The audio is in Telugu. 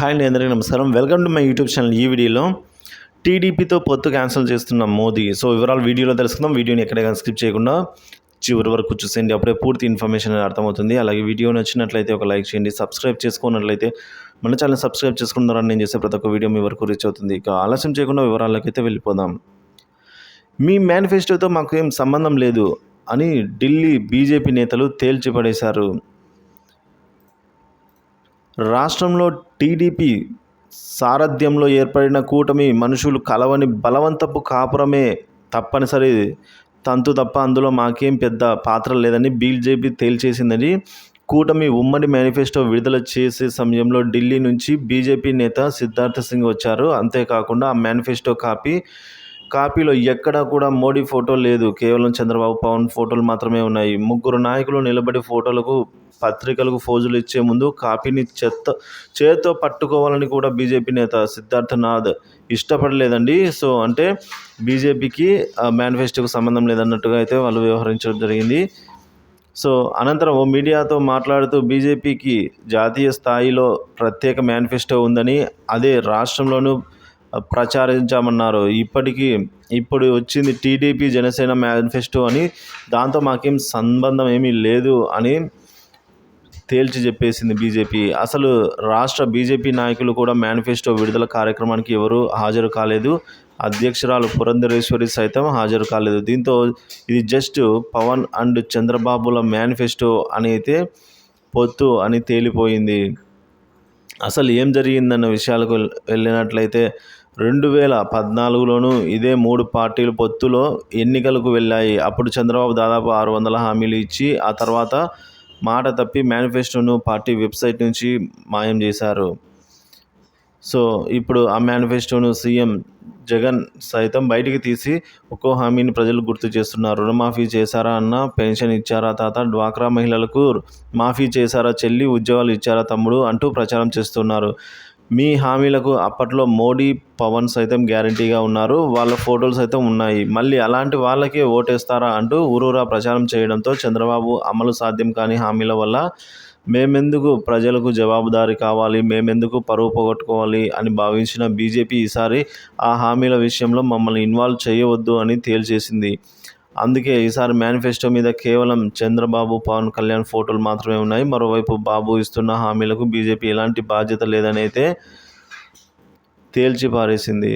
హాయ్ అండి అందరికీ నమస్కారం. Welcome to my YouTube channel. ఈ వీడియోలో టీడీపీతో పొత్తు క్యాన్సిల్ చేస్తున్న మోదీ. సో వివరాలు వీడియోలో తెలుసుకుందాం. వీడియోని ఎక్కడైనా స్కిప్ చేయకుండా చివరి వరకు చూసేయండి. అప్పుడే పూర్తి ఇన్ఫర్మేషన్ అర్థమవుతుంది. అలాగే వీడియో నచ్చినట్లయితే ఒక లైక్ చేయండి. సబ్స్క్రైబ్ చేసుకున్నట్లయితే మన ఛానల్ సబ్స్క్రైబ్ చేసుకున్నారని నేను చేసే ప్రతి ఒక్క వీడియో మీ వరకు రీచ్ అవుతుంది. ఇక ఆలస్యం చేయకుండా వివరాలకైతే వెళ్ళిపోదాం. మీ మేనిఫెస్టోతో మాకు ఏం సంబంధం లేదు అని ఢిల్లీ బీజేపీ నేతలు తేల్చిపడేశారు. రాష్ట్రంలో టీడీపీ సారథ్యంలో ఏర్పడిన కూటమి మనుషులు కలవని బలవంతపు కాపురమే తప్పనిసరి. తంతు తప్ప అందులో మాకేం పెద్ద పాత్ర లేదని బీజేపీ తేల్చేసిందని కూటమి ఉమ్మడి మేనిఫెస్టో విడుదల చేసే సమయంలో ఢిల్లీ నుంచి బీజేపీ నేత సిద్ధార్థ సింగ్ వచ్చారు. అంతేకాకుండా ఆ మేనిఫెస్టో కాపీ కాపీలో ఎక్కడా కూడా మోడీ ఫోటో లేదు. కేవలం చంద్రబాబు పవన్ ఫోటోలు మాత్రమే ఉన్నాయి. ముగ్గురు నాయకులు నిలబడి ఫోటోలకు పత్రికలకు ఫోజులు ఇచ్చే ముందు కాపీని చెత్త చేత్తో పట్టుకోవాలని కూడా బీజేపీ నేత సిద్ధార్థనాథ్ ఇష్టపడలేదండి. సో అంటే బీజేపీకి మేనిఫెస్టోకి సంబంధం లేదన్నట్టుగా అయితే వాళ్ళు వ్యవహరించడం జరిగింది. సో అనంతరం ఓ మీడియాతో మాట్లాడుతూ బీజేపీకి జాతీయ స్థాయిలో ప్రత్యేక మేనిఫెస్టో ఉందని అదే రాష్ట్రంలోనూ ప్రచారించామన్నారు. ఇప్పటికీ ఇప్పుడు వచ్చింది టీడీపీ జనసేన మేనిఫెస్టో అని దాంతో మాకేం సంబంధం ఏమీ లేదు అని తేల్చి చెప్పేసింది బీజేపీ. అసలు రాష్ట్ర బీజేపీ నాయకులు కూడా మేనిఫెస్టో విడుదల కార్యక్రమానికి ఎవరు హాజరు కాలేదు. అధ్యక్షురాలు పురంధరేశ్వరి సైతం హాజరు కాలేదు. దీంతో ఇది జస్ట్ పవన్ అండ్ చంద్రబాబుల మేనిఫెస్టో అని అయితే పొత్తు అని తేలిపోయింది. అసలు ఏం జరిగిందన్న విషయాలకు వెళ్ళినట్లయితే రెండు వేల పద్నాలుగులోనూ ఇదే మూడు పార్టీలు పొత్తులో ఎన్నికలకు వెళ్ళాయి. అప్పుడు చంద్రబాబు దాదాపు ఆరు వందల హామీలు ఇచ్చి ఆ తర్వాత మాట తప్పి మేనిఫెస్టోను పార్టీ వెబ్సైట్ నుంచి మాయం చేశారు. సో ఇప్పుడు ఆ మేనిఫెస్టోను సీఎం జగన్ సైతం బయటికి తీసి ఒక్కో హామీని ప్రజలు గుర్తు చేస్తున్నారు. రుణమాఫీ చేశారా అన్న పెన్షన్ ఇచ్చారా తాత? డ్వాక్రా మహిళలకు మాఫీ చేశారా? చెల్లి ఉద్యోగాలు ఇచ్చారా తమ్ముడు? అంటూ ప్రచారం చేస్తున్నారు. మీ హామీలకు అప్పట్లో మోడీ పవన్ సైతం గ్యారంటీగా ఉన్నారు. వాళ్ళ ఫోటోలు సైతం ఉన్నాయి. మళ్ళీ అలాంటి వాళ్ళకే ఓటేస్తారా అంటూ ఊరూరా ప్రచారం చేయడంతో చంద్రబాబు అమలు సాధ్యం కాని హామీల వల్ల మేమెందుకు ప్రజలకు జవాబుదారీ కావాలి? మేమెందుకు పరువు పోగొట్టుకోవాలి? అని భావించిన బీజేపీ ఈసారి ఆ హామీల విషయంలో మమ్మల్ని ఇన్వాల్వ్ చేయవద్దు అని తేల్చేసింది. అందుకే ఈసారి మేనిఫెస్టో మీద కేవలం చంద్రబాబు పవన్ కళ్యాణ్ ఫోటోలు మాత్రమే ఉన్నాయి. మరోవైపు బాబు ఇస్తున్న హామీలకు బీజేపీ ఎలాంటి బాధ్యత లేదని అయితే తేల్చి పారేసింది